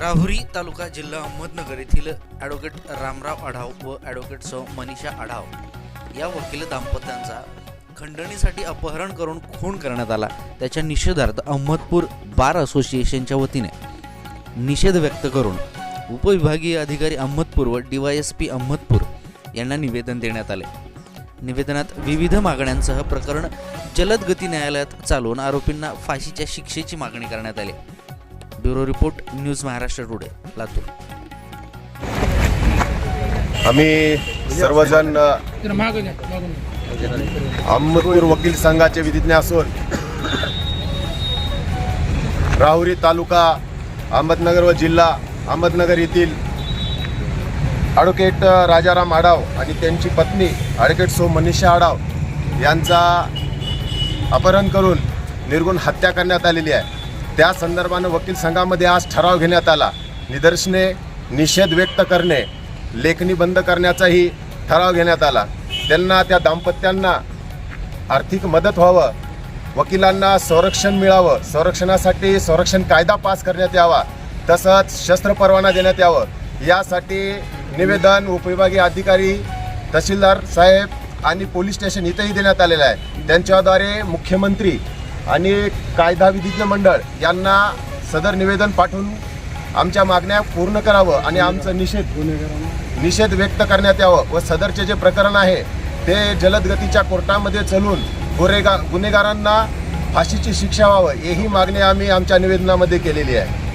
राहुरी तालुका जिल्हा अहमदनगर येथील ॲडव्होकेट रामराव आढाव व ॲडव्होकेट सौ मनीषा आढाव या वकील दाम्पत्यांचा खंडणीसाठी अपहरण करून खून करण्यात आला. त्याच्या निषेधार्थ अहमदपूर बार असोसिएशनच्या वतीने निषेध व्यक्त करून उपविभागीय अधिकारी अहमदपूर व D Y S P Ahmadpur यांना निवेदन देण्यात आले. निवेदनात विविध मागण्यांसह प्रकरण जलद गती न्यायालयात चालवून आरोपींना फाशीच्या शिक्षेची मागणी करण्यात आली. Bureau report news Maharashtra today Latur. आम्ही सर्वजण अहमदपूर वकील संघाचे विधिज्ञ असून राहुरी तालुका अहमदनगर व जिल्हा अहमदनगर येथील ॲडव्होकेट राजाराम आडाव आणि त्यांची पत्नी ॲडव्होकेट सो मनीषा आडाव यांचा अपहरण करून निर्गुण हत्या करण्यात आलेली आहे. त्या संदर्भानं वकील संघामध्ये आज ठराव घेण्यात आला. निदर्शने निषेध व्यक्त करणे लेखणी बंद करण्याचाही ठराव घेण्यात आला. त्यांना त्या दाम्पत्यांना आर्थिक मदत व्हावं वकिलांना संरक्षण मिळावं संरक्षणासाठी संरक्षण कायदा पास करण्यात यावा तसंच शस्त्र परवाना देण्यात यावं यासाठी निवेदन उपविभागीय अधिकारी तहसीलदार साहेब आणि पोलीस स्टेशन इथंही देण्यात आलेलं आहे. त्यांच्याद्वारे मुख्यमंत्री आणि कायदा विधिज्ञ मंडळ यांना सदर निवेदन पाठवून आमच्या मागण्या पूर्ण करावं आणि आमचं निषेध निषेध व्यक्त करण्यात यावं व सदरचे जे प्रकरण आहे ते जलदगतीच्या कोर्टामध्ये चलून गुन्हेगा गुन्हेगारांना फाशीची शिक्षा व्हावं ही मागणी आम्ही आमच्या निवेदनामध्ये केलेली आहे.